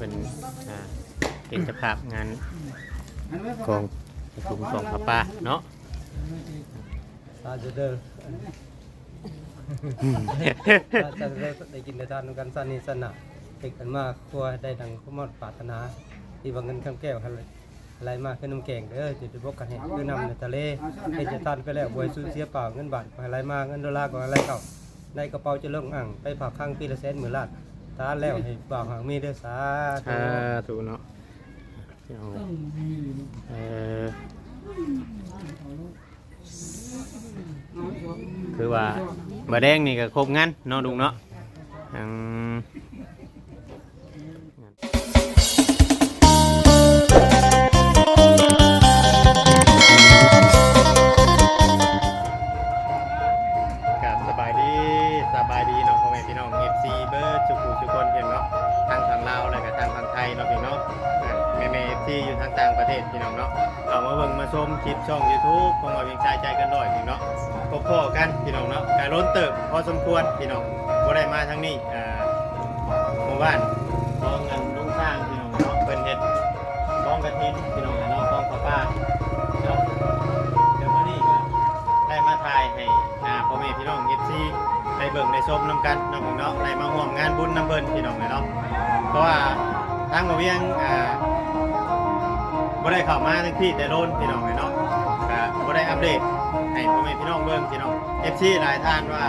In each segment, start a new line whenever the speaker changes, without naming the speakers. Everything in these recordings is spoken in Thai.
เป็นอ่าเป็นเจ้าภาพงานกองประชุมกองพระป่าเนาะ
ตาจะเด้อตาจะเด้อได้กินได้ทานกันสันนี่สันน่ะเด็กกันมากครัวได้ดังขมอดปรารถนา ที่ว่าเงินคำแก้วหันเลยอะไรมากขึ้นน้ำแกงเด้อจุดบกกันเห็นคือนำในทะเลให้จะตันไปแล้วบวยสูญเสียเปล่าเงินบาทก็อะไรมากเงินดอลลาร์ก็อะไรเข้าในกระเป๋าจะเลิ่งอ่างไปผักข้างปีละแสนหมื่นล้าน ตาแล้วให้บ่าวหางมีเด้อสาธุ
อ่าถูกเนาะเอาเออคือว่าบะแดงนี่ก็ครบงั้นเนาะลุงเนาะอืม ต่างประเทศพี่น้องเนาะเอามาเบิ่งมาชมคลิปช่อง YouTube ของเราเพียงใจใจกันด้อยพี่เนาะพบพ่อกันพี่น้องเนาะการล้นเติบพอสมควรพี่น้องบ่ได้มาทางนี้อ่าหมู่บ้านกองเงินลุงสร้างพี่น้องเนาะเพิ่นเฮ็ดกองกระถินพี่น้องเนาะกองผ้าป่าเนาะเดี๋ยวมื้อนี้ก็ได้มาถ่ายให้อ่าพ่อแม่พี่น้อง FC ได้เบิ่งได้ชมนํกันเนาะพี่เนาะได้มาร่วมงานบุญนํเพิ่นพี่น้องเนาะเพราะว่าทางบ่เวียงอ่า บ่ได้เข้ามาทั้งพี่แต่โดนพี่น้องเลยเนาะก็บ่ได้อัปเดตให้พ่อแม่พี่น้องเบิ่งพี่น้อง FC หลายท่านว่า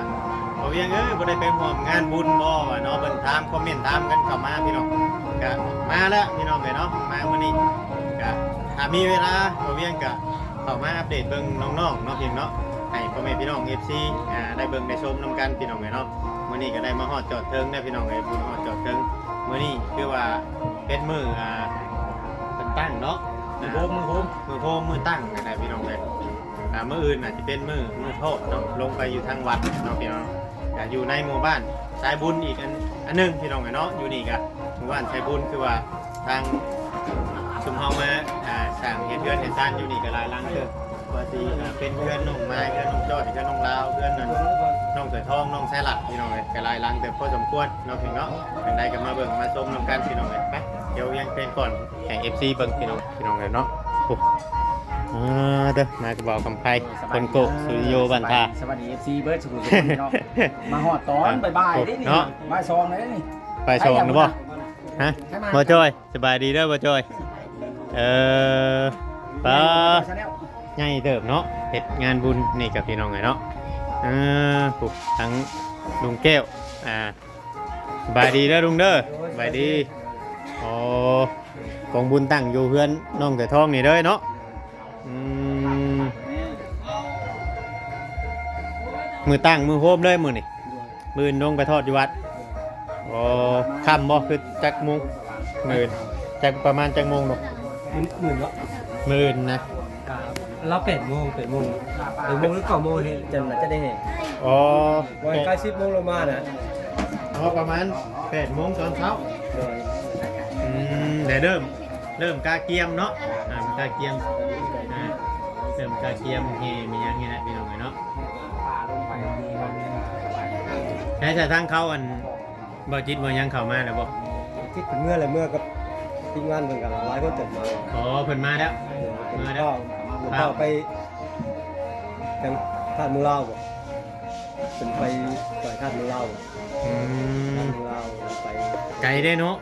บ่เวียงเอ้ยบ่ได้ไปร่วมงานบุญบ่ว่าเนาะเพิ่นถามคอมเมนต์ถามกันเข้ามาพี่น้องก็มาแล้วพี่น้องเลยเนาะมามื้อนี้ก็ถ้ามีเวลาบ่เวียงก็เข้ามาอัปเดตเบิ่งน้องๆเนาะพี่เนาะให้พ่อแม่พี่น้อง FC อ่าได้เบิ่งได้ชมนํกันพี่น้องเลยเนาะมื้อนี้ก็ได้มาฮอดจอดเทิงนะพี่น้องเอ้ยบุญฮอดจอดเทิงมื้อนี้คือว่าเป็นมื้ออ่าตั้งเนาะ มือโฮมมือโฮมมือโฮมมือตั้งนะครับพี่น้องเลยอ่ามืออื่นอาจจะเป็นมือมือโทษเนาะลงไปอยู่ทางวัดเนาะพี่น้องอ่าอยู่ในหมู่บ้านสายบุญอีกอันอันหนึงพี่น้องเนาะอยู่นี่กะหมู่บ้านสายบุญคือว่าทางชุมเฮามาอ่าสร้างเฮ็ดเรือนเฮ็ดซ่านอยู่นี่ก็หลายหลังเด้อว่าสิอ่าเป็นเพื่อนน้องไม้เพื่อนน้องจอยเพื่อนน้องลาวเพื่อนนั่น น้องเสือทองน้องแซ่หลักพี่น้องเลยก็หลายลังแต่พอสมควรเนาะพี่เนาะเป็นใดก็มาเบิ่งมาชมนํกันพี่น้องเลยไป เดี๋ยวยังเป็นก่อนแข่ง FC เบิ่งพี่น้องพี่น้องเลยเนาะโอ้อ่าเด้อมากระบอกคำไพ่คนโกะสุริโยบันทา
สวัสดีเอฟซีเบิร์ดสุขุมวิทเนาะมาหอดตอนบ่ายๆได้นี่
เนาะ
บ่ายสองเลยนี่
ไปชมนะบ่ฮะ
ใช่ไหม
บ่จอยสบายดีเด้อบ่จอยเออปลา
ชาแนล
ใหญ่เติบเนาะเฮ็ดงานบุญนี่กับพี่น้องไงเนาะเออปุ๊บทั้งลุงแก้วอ่าสบายดีเด้อลุงเด้อสบายดี โอ้กองบุญตั้งอยู่เพื่อนน้องแต่ทองนี่เด้อเนาะอืมมือตั้งมือโฮมเลยมือนี่มือนลงไปทอดอยู่วัดโอ้ค่ำบ่คือจักโมุงมืนจักประมาณจักโมงเนาะ
หมื่นวะ
มืนนะ
เราเป็ดโมงเป็ดโมงเป็ดโมงหรือเก้าโมงเห็นจะน่าจะได้เห็น
อ๋อ
วันใกล้สิบโมงลงมาน่ะ
อ๋อประมาณแปดโมงตอนเช้า
โดย
อื มเดี๋ยวเริ่มเริ่มกาเกียมเนาะอ่ากาเกียมอ่าเริ่มกาเกียมเฮมีอย่างเงี้ยนะพี่น้องเนาะใช้แต่ทางเขาอันบ่จิตบ่ยังเข้ามาแล้วบ่
คิดถึงเมื่อไรเมื่อกับทีมงานเหมือนกันหลายคนจดมา
อ๋อเพิ่นมาแล้ว มาแล้ว
ผมก็ไปยังท่านมือเล่าบ่เป็นไปปล่อยท่านมือเล่า
อืม
ท่านมือเล่าไป
ไกลได้เนาะ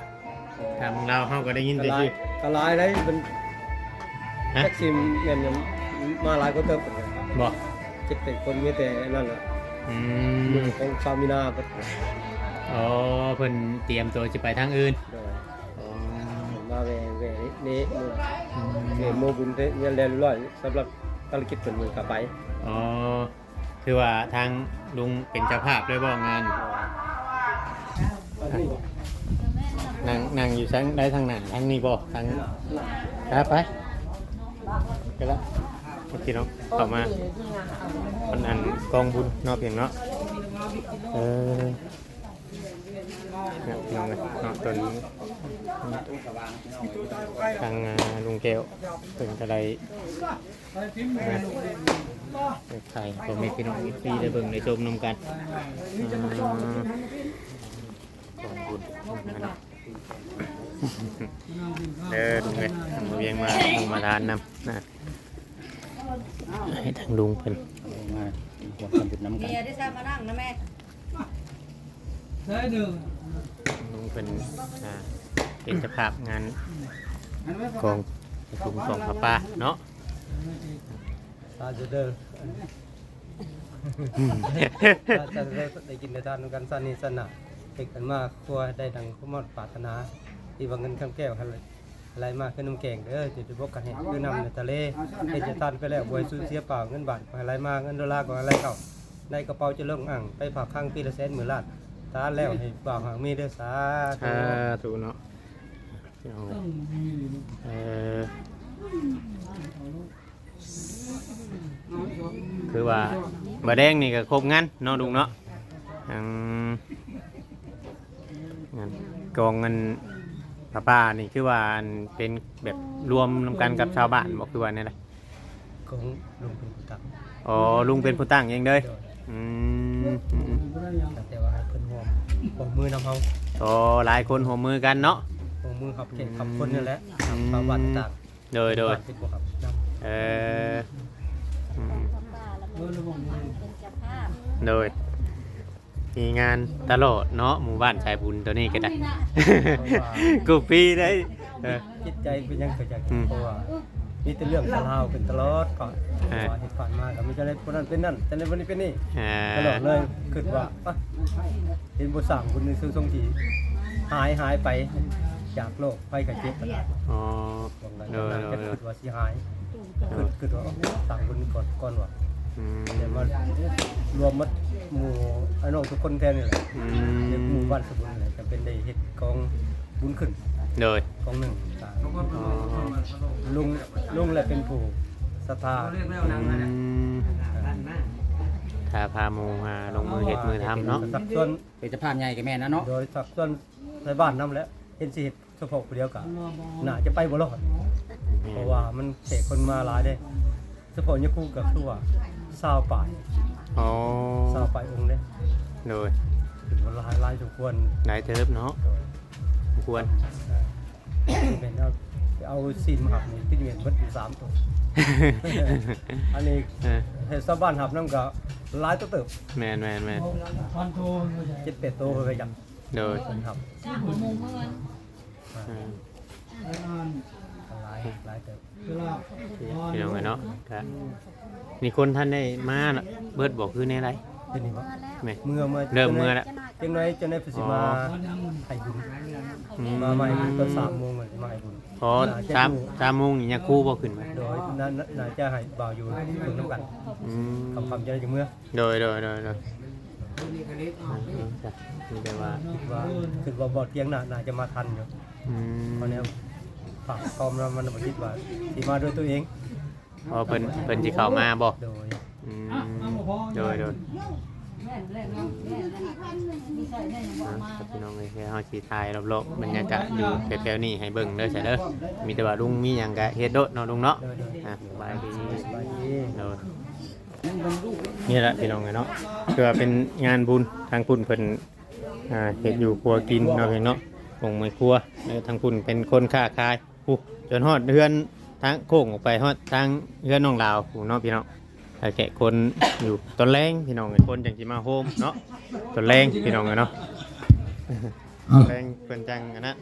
ทางเราเฮาก็ได้ยิน
ก
แต่
ลาย
ชื่อก
ลายได้เป็น
ฮะ
แท็กซี่เงินยังมาหลายคนเติมกัน
บ่
คิดเป็นคนมีแต่นั่นแหละ
อื
มื
ม
อของชาวมีนาก็
อ๋อเพิ่นเตรียมตัวจะไปทางอื่น
โดย
อ๋อ
มาแหวแหวนี่มือ
อืม
เงินโมบุญเงินเรียนร้อยสำหรับภารกิจเป็นมือกลับไป
อ๋อคือว่าทางลุงเป็นเจ้าภาพด้วยบ่งาน นั่งนั่งอยู่ทั้งได้ทางหนังทางนี้บ่ทางครับไปไปแล้วโอเคเนาะต่อมาคนอันกองบุญเนอกเพียงเนาะเออเนี่ยพี่น้องเลยเนาะตัวนี้ทางลุงแก้วเป็นกระไดนะไข่ผมมีพี่น้องอีกทีได้เบิ่งได้ชมนำกันอ่ากองบุญนะ เนาะเดินเลยมาเวียงมาลงมาทานนำนะให้ทางลุงเพิ่น
เอามาหัวกันจุดน้ำกัน
เมียได้ทราบมานั่งนะแม่
ลุงเพิ่นอ่าเป็นเจ้าภาพงานกองประชุมกองพระป่าเนาะ
ตาจะเดินตาจะได้ได้กินได้ทานนำกันสนิทสนะ ติดกันมากครัวได้ดังขมอดปรารถนาที่ว่าเงินคำแก้วอะไรมากขึ้นน้ำแกงเด้อจะจะบอกกันให้คือนำในทะเลเห็นจะตันไปแล้วบวยสูญเสียเปล่าเงินบาทอะไรมากเงินดอลลาร์ก็อะไรเก่าในกระเป๋าจะเริ่มอ่างไปฝากข้างปีละแสนหมื่นล้านตาแล้วให้บ่าวหางมีเด้อสาธุ
อ่าถูกเนาะเอาเออคือว่าบะแดงนี่ก็ครบงานเนาะลุงเนาะอืม งานกองเงินพระป่านี่คือว่าอันเป็นแบบรวมนำกันกับชาวบ้านบอกคือว่าเนี่ยแหละ
ของลุงเป็นผู้ตัก
อ๋อลุงเป็นผู้ตั้งเองเลยอืมอืม
แต่ว่าให้เพิ่นห่วงห่วงมือนำเฮา
อ๋อหลายคนหัวมือกันเนาะ
ห่วงมือขับเก่งขับคนนี่แหละขับชาวบ้านต่าง
โดยโดย
เป็นบ่ขับนำ
เอออืม
ป้าแล้วก็เป็นเจ้าภาพ
โดย มีงานตลอดเนาะหมู่บ้านชายบุญตัวนี้ก็ได้ กูปีได้เออ
จิตใจเป็นยังเกิดจาก
อืม
เพราะว่ามีแต่เรื่องราวเป็นตลอดก่อน
เออ
ว่าเหตุผ่านมาก็มีจะได้คนนั้นเป็นนั่นจะได้วันนี้เป็นนี่
อ่า
ตลอดเลยคิดว่าอะเห็นบุษามคนหนึงซึ่งทรงทีหายหายไปจากโลกไปกับเจ็บขนาด
อ๋อ
บาง
โด
นั้น
ย
จะ
โดย
คิดว่าสิหายคิดคิดว่าต่างคนก่อนก่อนว่า
อืม
เดี๋ยวมารวมมัดหมู่ไอ้ น้องทุกคนแทนนี่แหละ
อื
เรียกหมู่
ม
บ้านสมุนนี่แหละจะเป็นได้เฮ็ดกองบุญขึ้น
โดย
กองหนึ่งต่าง
อ๋อ
ลุงลุงแหละเป็นผู้ศรัทธา
อืมถ้าพาหมูมาลงมือเห็ดมือทำเนาะ
สักส่วน
เป็นเจ้าภาพใหญ่กับแม่นะเนาะ
โดยสักส่วนในบ้านนำแล้วเห็นสิเฮ็ดเฉพาะผู้เดียวกันน่าจะไปบ่รอด เพราะว่ามันเสกคนมาหลายเด้เฉพาะยคู่กับตัวซาวป่าย
อ๋อ
ซาวป่ายองค์เด้
โดย
ถือว่าหลายหลายสมควร
นายเทิบเนาะควร
เป็นเอาเอาซีนมาหับนี่ที่เมียนเบิดอยู่สามตัวอันนี้
เออ
เฮ็ดซาวบ้านหับนำก็หลายตัวเติบ
แมนแมนแมน
เจ็ดแปดตัวไปจัง
โดย
คนหับ
จ้างหัวมุมเมื่อวัน
อืม
หลายหลายเติบ
พี่น้องกันเนาะครับมีคนท่านได้มาเนาะเบิดบอกคือในไร
เดี๋ยวนี้ว่า
แม่
เมื่อเมื่อ
เริ่มเมื่อแล้ว
จังไรจังไรสิมาให้บุญ
อื
มาใหม่ตอนสามโมงเหมือนมาให้บุญ
พอสามสามโมงนี่ยังครู่บ่ขึ้นมา
โดยน่าน่าจะให้บ่าวอยู่เบิ่งน้ำกัน
อืม
คำคำจะได้จังเมื่อ
โดยโดยโดยโดยอืมจ้ะมีแต่ว่า
คิดว่าคิดว่าบ่อเตียงน่าน่าจะมาทันอยู่
อืม
เพราะเนี้ยฝากความเรามันบ่คิดว่าสิมาด้วยตัวเอง
พอเพิ่นเพิ่นสิเข้ามาบ่
โดย
อืม โดยโดย
แม่นแม่นเนาะแม่นนะมีใส่แม่ยังบอกมา
ครับพี่น้องเอ้ยเฮาสิถ่ายรอบๆบรรยากาศอยู่แถวๆนี้ให้เบิ่งเด้อใช่เด้อมีแต่ว่าลุงมีหยังก็เฮ็ดโดดเนาะลุงเนาะอะสบายดี
สบายดี
โดย นี่แหละพี่น้องเอ้ยเนาะคือว่าเป็นงานบุญทางพุ่นเพิ่นอ่าเฮ็ดอยู่ครัวกินเนาะพี่เนาะของมือครัวแล้วทางพุ่นเป็นคนค้าขายปุ๊จนฮอดเฮือนทางโค้งออกไปฮอดทางเฮือนน้องลาวผู้เนาะพี่น้อง แต่แกะคนอยู่ตอนแรงพี่น้องเอ้ยคนจังสิมาโฮมเนาะตอนแรงพี่น้องเอ้ยเนาะแรงเพิ่นจังอันนั้น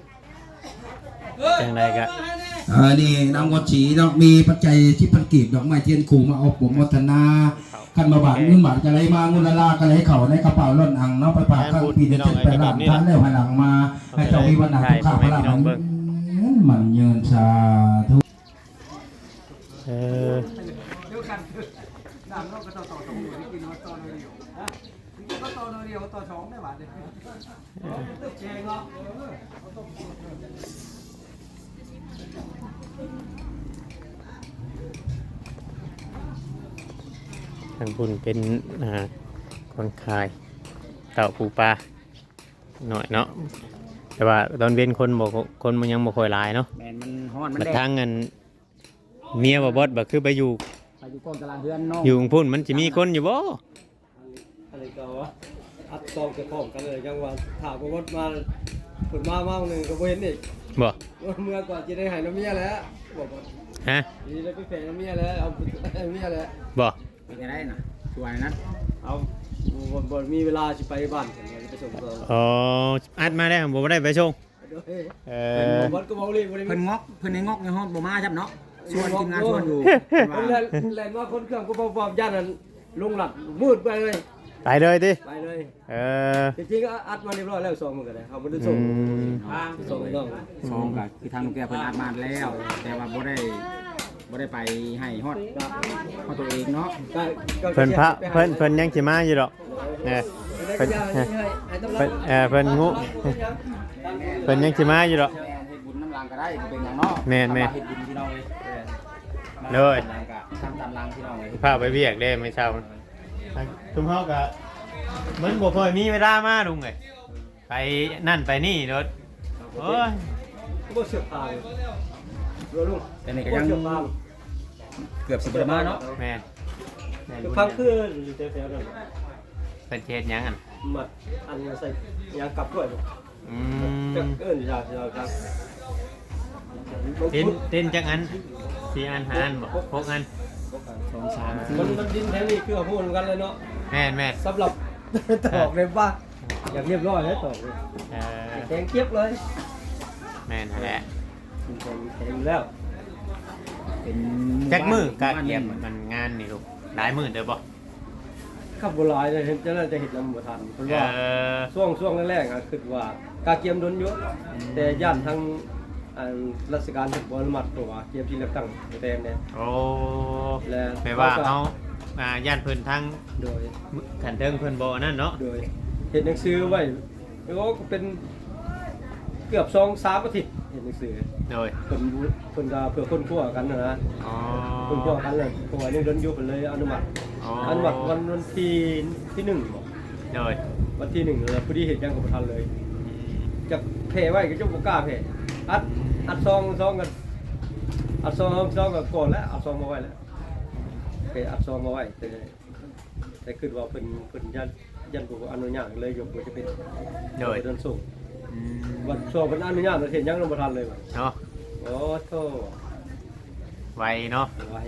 จังใดก็
อ่านี่นำวัดฉีเนาะมีปัจจัยที่พันกีบดอกไม้เทียนขู่มาเอาผมวัฒนาขันมาบาทเงินบาทกันไรมาเงินละลากันไรเข่าในกระเป๋าล้นอังเนาะไปฝากข้างปีเดือนเจ็ดแปดล้านท่านแล้วหันหลังมาให้เจ้ามีวันหนาทุกข้าวพระหลังมันเยินสาธุ
เออ ทางบุญเป็นอ่าคนขายเต่าปูปลาหน่อยเนาะแต่ว่าตอนเว้นคนบอกคนมันยังบ่ค่อยหลายเนาะ
แม่นมันฮ้อนมัน
บัด
แด
ทางงเงินเมียบ่บดบ่คือไปอยู่
ไปอยู่กองตารางเฮือนเนาะ
อยู่พุ่นมันสิมีคนอยู่บ่
อะไรก็ว่า อัดกองเก็บของกันเลยจังว่าถามว่าวัดมาผลมามาหนึ่งก็บ่เห็นอีก
บ่
เมื่อก่อนจะได้หายน้ำเมียแล้วบอกว่า
ฮะ
ดีแล้วไปแฝงน้ำเมียแล้วเอาเมียแล้ว
บ่
เป็นไงได้น่ะช่วยนะ
เอาบ่บ่มีเวลาสิไปบ้านผมไปส่งตัว
อ๋ออัดมาได้ผมบ่ได้ไปส่ง
ด้วย
เอ
เอ
อ
อวัดก็บ่รีบบ่ได้
เพิ่นงอกเพิ่นในงอกในห้องบ่มาจับเนาะชวนทีมงานชวนอยู่
เพิ่นแล่นแล่นว่าคนเครื่องก็บ่ปอบย่านนั้นลงหลัดมืดไปเลย
ไปเลยดิ
ไปเลย
เออ
จริงๆก็อัดมาเรียบร้อยแล้วส่งมันก็ได้เขาบ่ได้ส่ง
อืม
ส่งให้น้อง
ซองก็คือทางลูกแก้วเพิ่นอัดมาแล้ว แต่ว่าบ่ได้บ่ได้ไปให้ฮอดฮอดตัวเองเนาะ
ก็ก็
เพิ่นพระเพิ่นเพิ่นยังสิมาอยู่ดอกเนี่ย
เพิ่
เพิ่
น
น
ให้ให้ตำรว
เพิ่
จ
นเออเพิ่นงูเพิ่นยังสิมาอยู่ดอก
แม่นเฮ็ดบุญน้ำลังก็ได้เป็นอย่างเนาะ
แม่นแม่น
เฮ็ดบุญพี่น้องเลย
เลย
น้ำลังก็ทำตามลังพี่น้องเลย
พาไปเวียกได้ไม่เช้า ทุมเฮาก็มันบ่ค่อยมีเวลามาลุงเอ้ยไปนั่นไปนี่รถโอ้ย
บ่เสือกตายรัวลุง
แต่นี่ก็ยัง
บ่เสือกตาย
เกือบสิบ่ได้มาเนาะ
แม่นแม่น
ทุ
บุ
ก
ญ
ครั้งคืออยู่แถวๆนั้น
เป็นเฮ็ดหยังอัน
มัดอันใส่ยางกลับด้วยบ่
อื
จะ
ม
เอิ้นยาสิเอาครับ
ตินตินจักอันสี่อันห้าอันบ่หกอัน
ส องสาม
มันมันดินแถวนี้คือเอาพูดกันเลยเนาะ
แม่นแม่น
สำหรับ ตอกเลยป่ะอยากเรียบร้อยแล้วตอกเลย
เออ
แข็งเกียบเลย
แม่นแหละ
แข็งแข็งแล้ว
เป็น
จักมือกะ
บ้าน
เก็บ
ห
มันงานนี่ลูกหลายมื้อเด้อบ่
ขับโบราณเลยเห็นจะน่าจะเห็นลำบ่ทันเพราะ
เอ
ว่า
อ
ช่วงช่วงแรกๆอะคือว่ากาเกียมโดนเยอะแต่ย่านทาง อันราชการถึงบอลมัดตัวเกียมที่เลือกตั้งแต่เนี่ย
โอ้
และ
แปลว่าเฮาอ่าย่านเพิ่นทาง
โดย
ขันเทิงเพิ่นบ่นั่นเนาะ
โดยเห็นหนังสือไว้แล้วก็เป็นเกือบสองสามอาทิตย์เห็นหนังสือ
โดย
คนคนก็เพื่อคนขั้วกันนะนะ
อ๋อ
คนขั้วกันเลยเพราะว่านี่โดนยุบไปเลยอนุมัติ
อ๋อ
อนุมัติวันวันที่ที่หนึ่งบอก
โดย
วันที่หนึ่งเลยพอดีเห็นยังกับประทันเลย
อืม
จะเพไว้ก็จะบ่กล้าเพ อัดอัดซองซองกันอัดซองซองกันก่อนแล้วอัดซองมาไว้แล้วเพอัดซองมาไว้แต่แต่คือว่าเพิ่นเพิ่นยันยันบ่อนุญาตเลยยกบ่จะเป็น
โดย
เดินส่ง
อืม
วันซองเพิ่นอนุญาตแล้วเห็นยังลงบ่ทันเลยว่ะ
เนาะ
โอ้โธ่
ไวเนาะ
ไว้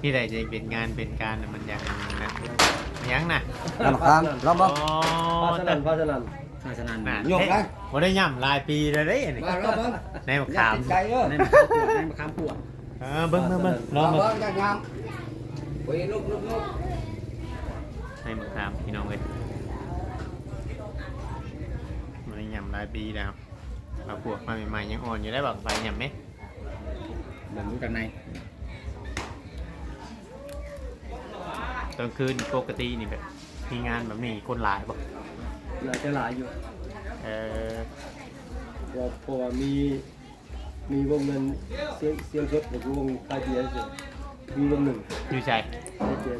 ที่ใดจะเป็นงานเป็นการน่ะมันยังนะยังน่ะ
ลำคาญลำบ่
อ๋อ
ภาสนันภาสนัน
ศาสนา
น่ะ
ยกได้
บ่ได้ย่ำหลายปีแล้วเด้นี่
มาแล้วเบิ่ง
ในมะขาม
ใจเด้อในมะขามปวดในมะขามปวด
เออเบิ่งเบิ่งเบิ่งลองเบิ่ง
งามโอ้ยลูกลูกลูก
ในมะขามพี่น้องเอ้ยบ่ได้ย่ำหลายปีแล้วมาพวกมาใหม่ๆยังอ่อนอยู่ได้บักไปย่ำไหม
เบิ่งดูกันใน
ตอนคืนปกตินี่แบบมีงานแบบนี้คนหลายบ่
น่าจะหลายอยู่
เออ
เพราะเพราะว่ามีมีวงเงินเสียงเสียงสดกับวงคาเดียเสียมีวงหนึ่ง
อยู่ใจ
ได้เจอ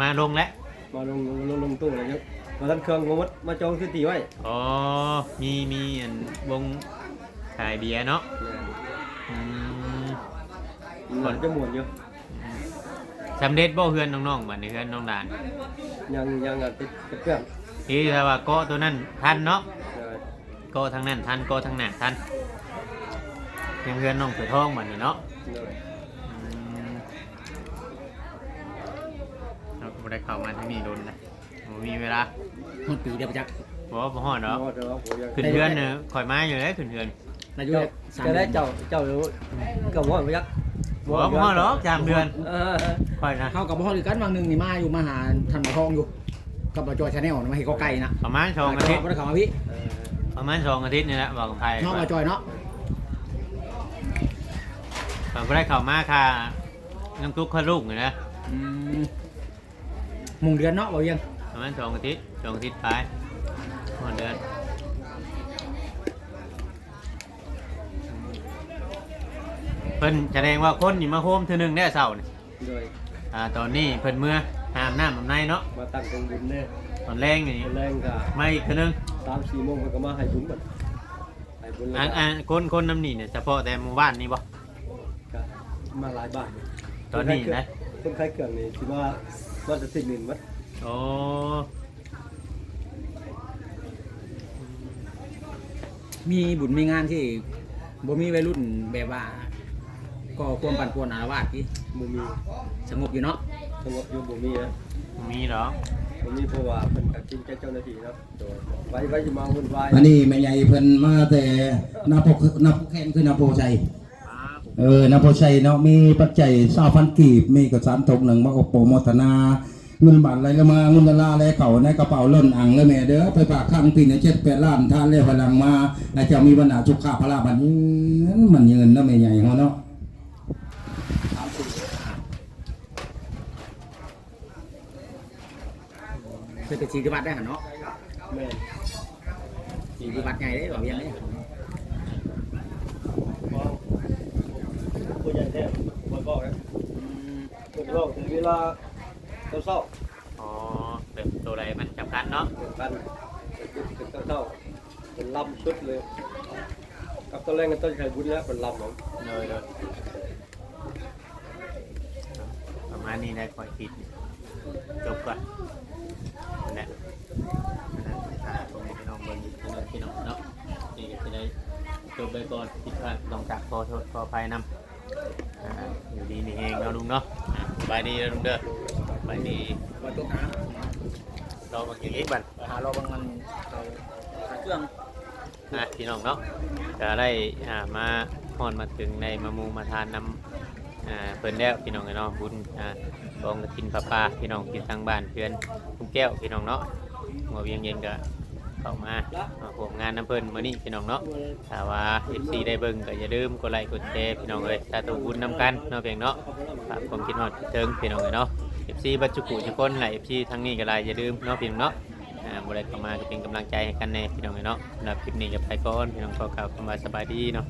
มาลงแล้ว
มาลงลงลงลงตู้อะไรเงี้ยมาทันเครื่องงดมาจองที่ตีไว้
อ๋อมีมีอันวงขายเบียร์เนาะอืม
หลังจะหมวนอยู่
สำเร็จบ่เฮือนน้องๆบัดนี้เฮือนน้องดาน
ยังยังอะติดกับเครื่อง
ที่ถ้าว่าเกาะตัวนั้นทันเนาะ
เออ
เกาะทางนั้นทันเกาะทางนั้นทันยังเฮือนน้องเสือทองบัดนี้เนาะ
เออ
อืมเราก็บ่ได้เข้ามาที่นี่โดนนะบ่มีเวลา
ฮอดปีเดียวประจักษ์
บ่ว่าบ่ฮอดเนาะ
เดี๋ยวผมยัง
ขึ้นเฮือนเน่ะข่อยมาอยู่แล้วขึ้นเฮือน
อายุ
เจ้า
สาม
จะได้
เดือน
เจ้าเจ้ากับว่าพยัก
บ่ว่าบ่ฮอดหรอกสามเดือน
เออ
ข่อยนะ
เข้ากับพ่อหรือกันบางหนึงนี่มาอยู่มาหาท่านหมอทองอยู่ กับบ่จอยชาแนลนะมาเห็นก็ไกลนะ
ประมาณสองอาทิตย์
บ่ได้เข้ามาพี่
เออ
ประมาณสองอาทิตย์นี่แหละบอกกับไทย
น้องบ่จอยเนาะ
ผมก็ได้เข้ามาค่ะน้ำตุ๊กข้าลูกนี่นะ
อืมมุงเดือนเนาะบ่เวียัง
ประมาณสองอาทิตย์สองอาทิตย์ไปหมดเดือนเพิ่นแสดงว่าคนนี่มาโฮมเทื่อหนึงได้เสาร์นี่
โดย
อ่าตอนนี้เพิ่นเมื่อ หามน้ำหามในเนาะ
มาตั้งตรงบุญเนี่ย
ตอนแรงนี่
แรงก็
ไม่อีกเทื่อหนึง
สามสี่โมงมันก็มาให้บุญหมดให้บุญ
อ่า
แล้ว
อ่าคนคนน้ำนี่เนี่ยเฉพาะแต่หมู่บ้านนี่บ่
ก็มาหลายบ้านอยู่
ตอนนี้นะ
คนขายเครื่องนี่คิดว่าว่าจะติดหนึ่งมัด
โอ้
มีบุญมีงานที่บ่มีวัยรุ่นแบบว่าก็ความปั่นป่วนอารวาสที่
บ่มี
สงบอยู่เนาะ
ส งบอยู่บ่มีนะ
มีเหรอ
บ่มีเพราะว่าเพิ่นก็กินแก่เจ้าหน้าที่เนาะโดยไว้ไว้สิมาวุ่นวาย
อันนี้แม่ใหญ่เพิ่นมาแต่นาโปนาโปแคนคือนาโปชัยเออนาโปชัยเนาะมีปัจจัย20,000กีบมีกระสานตกหนึ่งมาอบโปโมทนาเงินบาทอะไรละมาเงินดอลลาร์อะไรเก่าในกระเป๋าล้นอังเลยแม่เด้อไปฝากข้างปีเนี่ย7 8ล้านท่านเลยพลังมาอาจจะมีปัญหาสุกขาพลาบันมันเงินเนาะแม่ใหญ่เฮาเนาะ
เคยไปชีกบัตรได้หั่นเนาะ
แม่น
ชีกบัตรใหญ่เด้บ่เวียงเด้
ผู้ใหญ่แท้บ่บอกนะ
อืม
เพิ่นบอกถึงเวลาเช้า
อ๋อแบบตัวใดมันสำคัญเนาะ
ๆเหมือนกันถึงเช้าๆเป็นลำชุดเลยกับตอนแรกก็ต้นไข่บุญแล้วเป็นลำเนาะ
เลยเลยประมาณนี้ได้คอยคิดจบก่อนนั่น แหละนั่นอ่าตรงนี้พี่น้องเบิ่งอยู่ถนนพี่น้องเนาะนี่ก็จะได้จบไปก่อนคิดว่าต้องจากขอโทษขออภัยนำอ่าอยู่ดีนี่เองเนาะลุงเนาะอ่าสบายดีนะลุงเด้อสบายดี
ว่าตกน้
เราบางอย่างนี้บันำ
ไปหารอบางมันเอาหาเครื่อง
อะพี่น้องเนาะจะได้อ่ามาฮอนมาถึงในมามูมาทานน้ำ อ่าเพิ่นแล้วพี่น้องเนาะบุญอ่ากองกระถินปลาปลาพี่น้องที่ทางบ้านเพื่อนคุณแก้วพี่น้องเนาะหัวเวียงเย็นก็เข้ามามาร่วมงานน้ำเพิ่นมื้อนี้พี่น้องเนาะถ้าว่า FC ได้เบิ่งก็อย่าลืมกดไลค์กดแชร์พี่น้องเอ้ยถ้าตัวบุญนํกันเนาะเพียงเนาะฝากความคิดฮอดเทิงพี่น้องเอ้ยเนาะ FC บัจจุกุทุกคนแหละ FC ทั้งนี้ก็ได้อย่าลืมเนาะพี่น้องเนาะอ่าบ่ได้เข้ามาก็เป็นกำลังใจให้กันแน่พี่น้องเอ้ยเนาะสำหรับคลิปนี้ก็ไปก่อนพี่น้องขอกล่าวคำว่าสบายดีเนาะ